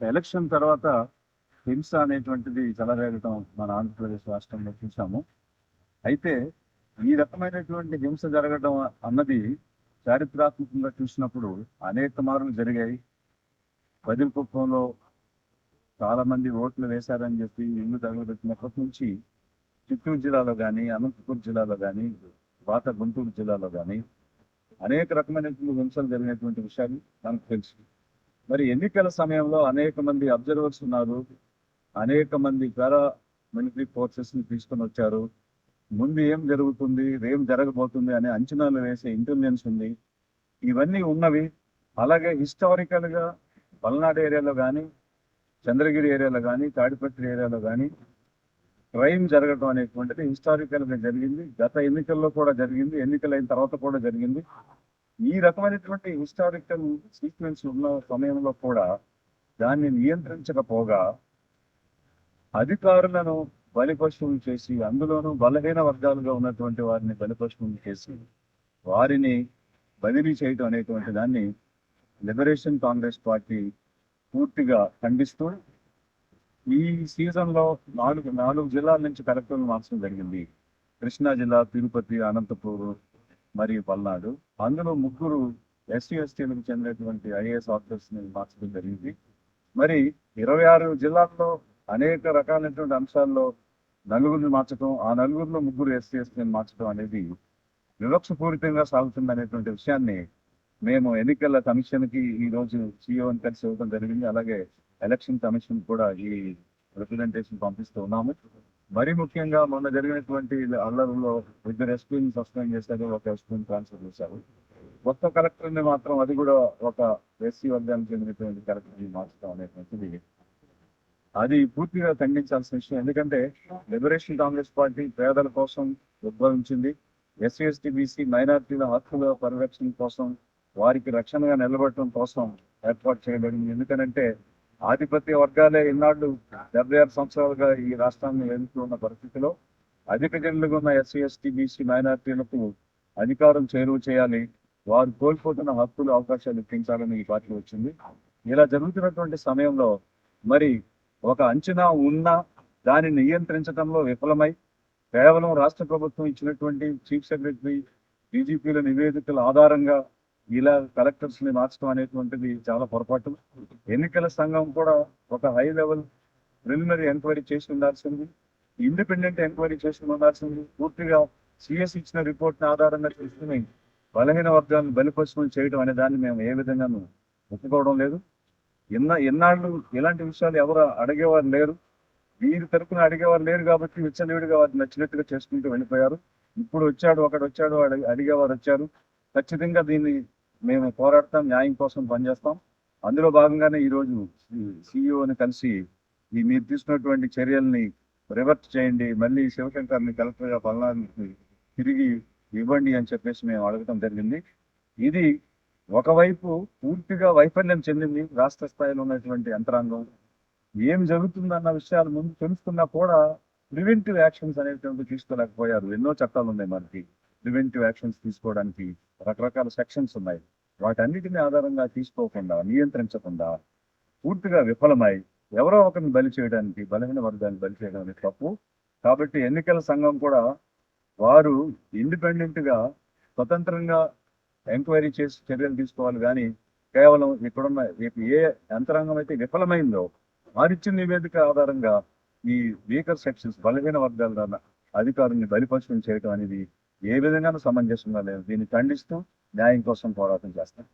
Election తర్వాత హింస అనేటువంటిది చెలరేగటం మన ఆంధ్రప్రదేశ్ రాష్ట్రంలో చూసాము. అయితే ఈ రకమైనటువంటి హింస జరగడం అన్నది చారిత్రాత్మకంగా చూసినప్పుడు అనేక మార్లు జరిగాయి. బదిలికుప్పంలో చాలా మంది ఓట్లు వేశారని చెప్పి ఇల్లు తగలబెట్టినప్పటి నుంచి చిత్తూరు జిల్లాలో కానీ అనంతపురం జిల్లాలో కానీ వాత గుంటూరు జిల్లాలో కానీ అనేక రకమైనటువంటి హింసలు జరిగినటువంటి విషయాలు మనకు తెలుసు. మరి ఎన్నికల సమయంలో అనేక మంది అబ్జర్వర్స్ ఉన్నారు. అనేక మంది పారా మిలిటరీ ఫోర్సెస్ని తీసుకొని వచ్చారు. ముందు ఏం జరుగుతుంది ఏం జరగబోతుంది అనే అంచనాలు వేసే ఇంటెలిజెన్స్ ఉంది. ఇవన్నీ ఉన్నవి. అలాగే హిస్టారికల్గా పల్నాడు ఏరియాలో కానీ చంద్రగిరి ఏరియాలో కానీ తాడిపత్రి ఏరియాలో కానీ క్రైమ్ జరగడం అనేటువంటిది హిస్టారికల్గా జరిగింది. గత ఎన్నికల్లో కూడా జరిగింది. ఎన్నికలైన తర్వాత కూడా జరిగింది. ఈ రకమైనటువంటి హిస్టారికల్ సీక్వెన్స్ ఉన్న సమయంలో కూడా దాన్ని నియంత్రించకపోగా అధికారులను బలిపశువులు చేసి అందులోనూ బలహీన వర్గాలుగా ఉన్నటువంటి వారిని బలిపశువులు చేసి వారిని బదిలీ చేయడం అనేటువంటి దాన్ని లిబరేషన్ కాంగ్రెస్ పార్టీ పూర్తిగా ఖండిస్తూ ఈ సీజన్లో నాలుగు నాలుగు జిల్లాల నుంచి కలెక్టర్లు మార్చడం జరిగింది. కృష్ణా జిల్లా తిరుపతి అనంతపూర్ మరియు పల్నాడు. అందులో ముగ్గురు ఎస్సీ ఎస్టీలకు చెందినటువంటి ఐఏఎస్ ఆఫీసర్స్ని మార్చడం జరిగింది. మరి ఇరవై ఆరు జిల్లాల్లో అనేక రకాలైనటువంటి అంశాల్లో నలుగురిని మార్చడం ఆ నలుగురిలో ముగ్గురు ఎస్సీ ఎస్టీని మార్చడం అనేది వివక్షపూరితంగా సాగుతుంది అనేటువంటి విషయాన్ని మేము ఎన్నికల కమిషన్కి ఈ రోజు కలిసి ఇవ్వడం జరిగింది. అలాగే ఎలక్షన్ కమిషన్ కూడా ఈ రిప్రజెంటేషన్ పంపిస్తూ ఉన్నాము. మరి ముఖ్యంగా మొన్న జరిగినటువంటి అల్లర్లో ఇద్దరు ఎస్పీని సస్పెండ్ చేశారు ఒక ఎస్పీని ట్రాన్స్ఫర్ చేశారు. కొత్త కలెక్టర్ని మాత్రం అది కూడా ఒక ఎస్సీ వర్గానికి చెందినటువంటి కలెక్టర్ని మార్చడం అనేటువంటిది అది పూర్తిగా ఖండించాల్సిన విషయం. ఎందుకంటే లిబరేషన్ కాంగ్రెస్ పార్టీ పేదల కోసం ఉద్భవించింది. ఎస్సీ ఎస్టీ బీసీ మైనార్టీల హక్కుల పరిరక్షణ కోసం వారికి రక్షణగా నిలబడటం కోసం ఏర్పాటు చేయబడింది. ఎందుకనంటే ఆధిపత్య వర్గాలే ఈనాడు డెబ్బై ఆరు సంవత్సరాలుగా ఈ రాష్ట్రాన్ని ఎదుర్కొన్న పరిస్థితిలో అధిక జనులుగా ఉన్న ఎస్సీ ఎస్టీ బీసీ మైనార్టీలకు అధికారం చేరువ చేయాలి. వారు కోల్పోతున్న హక్కులు అవకాశాలు ఇప్పించాలని ఈ పార్టీ వచ్చింది. ఇలా జరుగుతున్నటువంటి సమయంలో మరి ఒక అంచనా ఉన్నా దాన్ని నియంత్రించడంలో విఫలమై కేవలం రాష్ట్ర ప్రభుత్వం ఇచ్చినటువంటి చీఫ్ సెక్రటరీ డీజీపీల నివేదికల ఆధారంగా ఇలా కలెక్టర్స్ని మార్చడం అనేటువంటిది చాలా పొరపాటు. ఎన్నికల సంఘం కూడా ఒక హై లెవెల్ ప్రిలిమినరీ ఎంక్వైరీ చేసి ఉండాల్సింది. ఇండిపెండెంట్ ఎంక్వైరీ చేసి ఉండాల్సింది. పూర్తిగా సిఎస్ ఇచ్చిన రిపోర్ట్ని ఆధారంగా చేసుకుని బలహీన వర్గాలను బలిపశువులు చేయడం అనే దాన్ని మేము ఏ విధంగానూ ఒప్పుకోవడం లేదు. ఎన్న ఎన్నాళ్ళు ఇలాంటి విషయాలు ఎవరు అడిగేవారు లేరు. వీరి తరపున అడిగేవారు లేరు కాబట్టి విచ్చలవిడిగా వారు నచ్చినట్టుగా చేసుకుంటూ వెళ్ళిపోయారు. ఇప్పుడు వచ్చాడు ఒకడు వచ్చాడు అడిగి అడిగేవారు వచ్చారు. ఖచ్చితంగా దీన్ని మేము పోరాడతాం న్యాయం కోసం పనిచేస్తాం. అందులో భాగంగానే ఈ రోజు సిఇఓని కలిసి ఈ మీరు తీసుకున్నటువంటి చర్యల్ని రివర్ట్ చేయండి మళ్ళీ శివశంకర్ని కలెక్టర్గా పలనా తిరిగి ఇవ్వండి అని చెప్పేసి మేము అడగటం జరిగింది. ఇది ఒకవైపు పూర్తిగా వైఫల్యం చెందింది రాష్ట్ర స్థాయిలో ఉన్నటువంటి యంత్రాంగం. ఏం జరుగుతుందన్న విషయాలు ముందు తెలుసుకున్నా కూడా ప్రివెంటివ్ యాక్షన్స్ అనేటువంటి తీసుకోలేకపోయారు. ఎన్నో చట్టాలు ఉన్నాయి మనకి. ప్రివెంటివ్ యాక్షన్స్ తీసుకోవడానికి రకరకాల సెక్షన్స్ ఉన్నాయి. వాటన్నిటిని ఆధారంగా తీసుకోకుండా నియంత్రించకుండా పూర్తిగా విఫలమై ఎవరో ఒకరిని బలి చేయడానికి బలహీన వర్గాన్ని బలి చేయడం అనేది తప్పు. కాబట్టి ఎన్నికల సంఘం కూడా వారు ఇండిపెండెంట్గా స్వతంత్రంగా ఎంక్వైరీ చేసి చర్యలు తీసుకోవాలి. కానీ కేవలం ఇక్కడున్న ఏ యంత్రాంగం అయితే విఫలమైందో వారిచ్చిన నివేదిక ఆధారంగా ఈ వీకర్ సెక్షన్స్ బలహీన వర్గాల అధికారుల్ని బలిపశువులు చేయడం అనేది ఏ విధంగానూ సమంజసంగా లేదు దీన్ని ఖండిస్తూ న్యాయం కోసం పోరాటం చేస్తాం.